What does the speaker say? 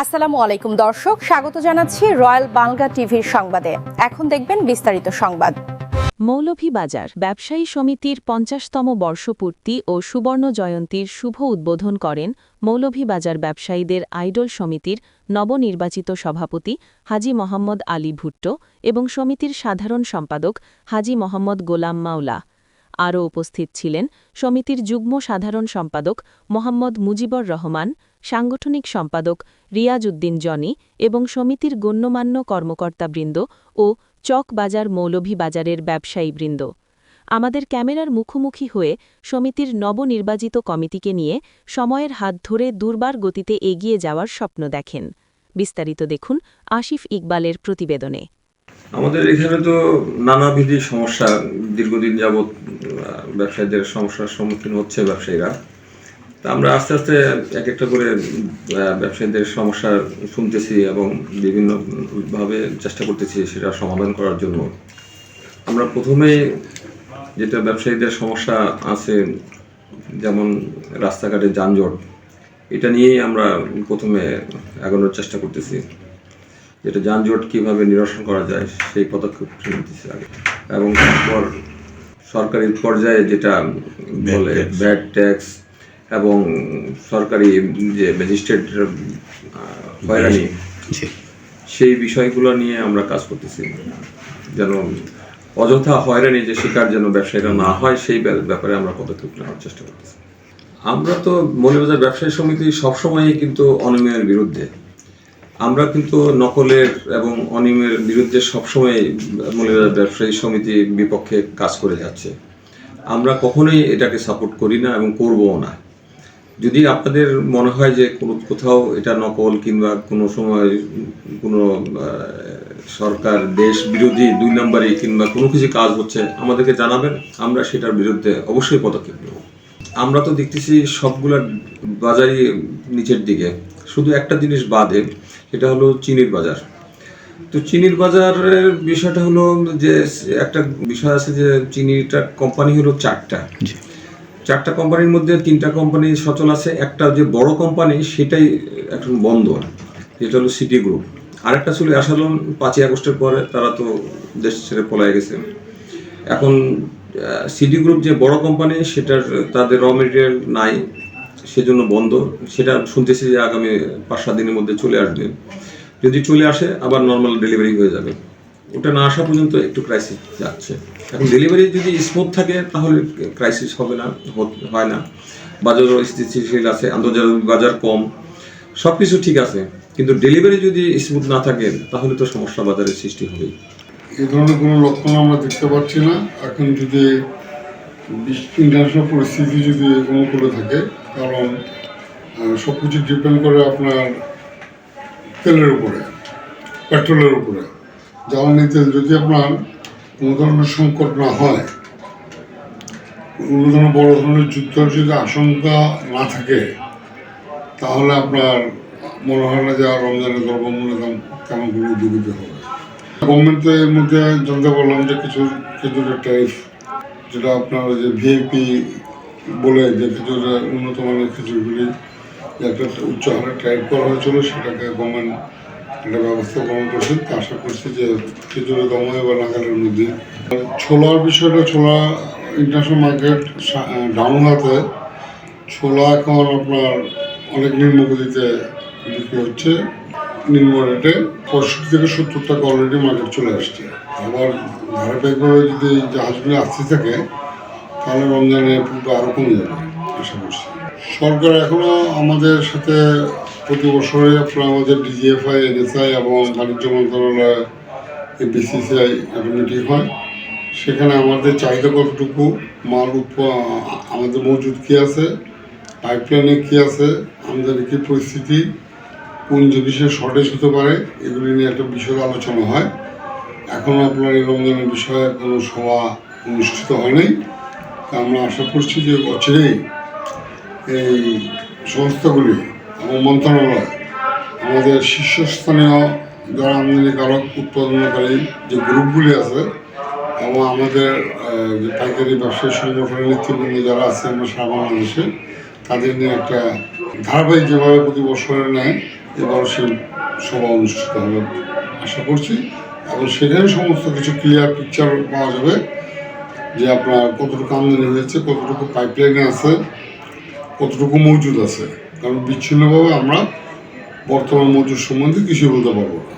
আসসালামু আলাইকুম, দর্শক। স্বাগত জানাচ্ছি রয়্যাল বাংলা টিভির সংবাদে। এখন দেখবেন বিস্তারিত সংবাদ। মৌলভীবাজার, ব্যবসায়ী সমিতির পঞ্চাশতম বর্ষপূর্তি ও সুবর্ণ জয়ন্তীর শুভ উদ্বোধন করেন মৌলভীবাজার ব্যবসায়ীদের আইডল সমিতির নবনির্বাচিত সভাপতি হাজি মোহাম্মদ আলী ভুট্টো এবং সমিতির সাধারণ সম্পাদক হাজি মোহাম্মদ গোলাম মাওলা। আরও উপস্থিত ছিলেন সমিতির যুগ্ম সাধারণ সম্পাদক মোহাম্মদ মুজিবর রহমান, সাংগঠনিক সম্পাদক রিয়াজ উদ্দিন জনি এবং সমিতির গণ্যমান্য কর্মকর্তাবৃন্দ ও চকবাজার মৌলভীবাজারের ব্যবসায়ীবৃন্দ। আমাদের ক্যামেরার মুখোমুখি হয়ে সমিতির নবনির্বাচিত কমিটিকে নিয়ে সময়ের হাত ধরে দুর্বার গতিতে এগিয়ে যাওয়ার স্বপ্ন দেখেন। বিস্তারিত দেখুন আসিফ ইকবালের প্রতিবেদনে। আমাদের এখানে তো নানাবিধি সমস্যা দীর্ঘদিন যাবৎ ব্যবসায়ীদের সমস্যার সম্মুখীন হচ্ছে ব্যবসায়ীরা। তা আমরা আস্তে আস্তে এক একটা করে ব্যবসায়ীদের সমস্যা শুনতেছি এবং বিভিন্নভাবে চেষ্টা করতেছি সেটা সমাধান করার জন্য। আমরা প্রথমে যেটা ব্যবসায়ীদের সমস্যা আছে, যেমন রাস্তাঘাটে যানজট, এটা নিয়েই আমরা প্রথমে এগোনোর চেষ্টা করতেছি। যেটা যানজট কীভাবে নিরসন করা যায় সেই পদক্ষেপ নিতেছে আগে। এবং তারপর সরকারি পর্যায়ে যেটা বলে ব্যাড ট্যাক্স এবং সরকারি যে ম্যাজিস্ট্রেট হয়রানি সেই বিষয়গুলো নিয়ে আমরা কাজ করতেছি। যেন অযথা হয়রানি যে শিকার যেন ব্যবসায়ীরা না হয় সেই ব্যাপারে- আমরা পদক্ষেপ নেওয়ার চেষ্টা করতেছি। আমরা তো মৌলবাজার ব্যবসায়ী সমিতি সবসময়ই কিন্তু অনিয়মের বিরুদ্ধে আমরা কিন্তু নকলের এবং অনিয়মের বিরুদ্ধে সবসময় মৌলবাজার ব্যবসায়ী সমিতি বিপক্ষে কাজ করে যাচ্ছে। আমরা কখনোই এটাকে সাপোর্ট করি না এবং করবও না। যদি আপনাদের মনে হয় যে কোনো কোথাও এটা নকল কিংবা কোনো সময় কোনো সরকার, দেশ বিরোধী দুই নম্বরই কিংবা কোনো কিছু কাজ হচ্ছে, আমাদেরকে জানাবেন। আমরা সেটার বিরুদ্ধে অবশ্যই পদক্ষেপ নেব। আমরা তো দেখতেছি সবগুলা বাজারই নিচের দিকে। শুধু একটা জিনিস বাদে সেটা হলো চিনির বাজার। তো চিনির বাজারের বিষয়টা হলো যে একটা বিষয় আছে যে চিনিটা কোম্পানি হলো চারটা। চারটা কোম্পানির মধ্যে তিনটা কোম্পানি সচল আছে একটা যে বড় কোম্পানি সেটাই এখন বন্ধ। যেটা হলো সিটি গ্রুপ আরেকটা ছিল আসালন পাঁচই আগস্টের পরে তারা তো দেশ ছেড়ে পলায় গেছে। এখন সিটি গ্রুপ যে বড় কোম্পানি সেটার তাদের র মেটেরিয়াল নাই। সেজন্য বন্ধ। সেটা শুনতেছি যে আগামী পাঁচ, সাত দিনের মধ্যে চলে আসবে। যদি চলে আসে, আবার নর্মাল ডেলিভারি হয়ে যাবে। ওটা না আসা পর্যন্ত একটু ক্রাইসিস যাচ্ছে। এখন ডেলিভারি যদি স্মুথ থাকে, তাহলে ক্রাইসিস হবে না হয় না। বাজারও স্থিতিশীল আছে, আন্তর্জাতিক বাজার কম। সব কিছু ঠিক আছে। কিন্তু ডেলিভারি যদি স্মুথ না থাকে, তাহলে তো সমস্যা বাজারের সৃষ্টি হবেই। এই ধরনের কোনো লক্ষণ আমরা দেখতে পাচ্ছি না। এখন যদি ইন্টারন্যাশনাল পরিস্থিতি যদি অনুকূলে থাকে, কারণ সব কিছু ডিপেন্ড করে আপনার তেলের উপরে পেট্রোলের উপরে। জ্বালানি তেল যদি আপনার কোনো ধরনের সংকট না হয়, কোনো ধরনের বড় ধরনের যুদ্ধের যদি আশঙ্কা না থাকে, তাহলে আপনার মনে হয় না যে আর রমজানের দ্রব্যমূল্যের দাম তেমন কোনো হবে। গভর্নমেন্টের মধ্যে জানতে পারলাম যে কিছু খেজুরের ট্যারিফ যেটা আপনার যে ভিআইপি বলে যে খেজুরের উন্নত মানের খেজুরগুলি একটা উচ্চ হারে ট্যারিফ করা হয়েছিল, সেটাকে গভর্নমেন্ট একটা ব্যবস্থা গ্রহণ করছে। আশা করছি যে খেজুরের দাম এবার নাগালের মধ্যে। ছোলার বিষয়টা, ছোলা ইন্টারন্যাশনাল মার্কেট ডাউন হতে ছোলা এখন আপনার অনেক নিম্নগতিতে বিক্রি হচ্ছে। নিম্ন রেটে পঁয়ষট্টি থেকে সত্তর টাকা অলরেডি মার্কেট চলে আসছে। আবার ধারাবাহিকভাবে যদি এই জাহাজগুলো আসতে থাকে, তাহলে রমজানের পুরো আরও কমে যাবে, আশা করছি। সরকার এখনও আমাদের সাথে প্রতি বছরে আপনার আমাদের ডিজিএফআই এনএসআই এবং বাণিজ্য মন্ত্রণালয় বিসিসিআই একটা মিটিং হয়। সেখানে আমাদের চাহিদা কতটুকু, মাল উৎপ আমাদের মজুদ কী আছে পাইপলাইনে কী আছে, আমাদের কী পরিস্থিতি কোন জিনিসের শর্টেজ হতে পারে, এগুলি নিয়ে একটা বিষয় আলোচনা হয়। এখনও আপনার এই রমজানের বিষয়ে কোনো সভা অনুষ্ঠিত হয়নি তা আমরা আশা করছি যে অচিরেই এই সংস্থাগুলি এবং মন্ত্রণালয়, আমাদের শীর্ষস্থানীয় যারা আমদানিকারক উৎপাদনকারী যে গ্রুপগুলি আছে, এবং আমাদের যে পাইকারি ব্যবসায়ী সংগঠনের নেতৃবৃন্দ যারা আছে, আমরা সারা বাংলাদেশে, তাদের নিয়ে একটা ধারাবাহিক যেভাবে প্রতি বছরের নেয় এবার সে সভা অনুষ্ঠিত হবে, আশা করছি। এবং সেখানে সমস্ত কিছু ক্লিয়ার পিকচার পাওয়া যাবে যে আপনার কতটুকু আমদানি হয়েছে, কতটুকু পাইপলাইনে আছে, কতটুকু মজুদ আছে। কারণ বিচ্ছিন্নভাবে আমরা বর্তমান মজুদ সম্বন্ধে কিছু বলতে পারব না।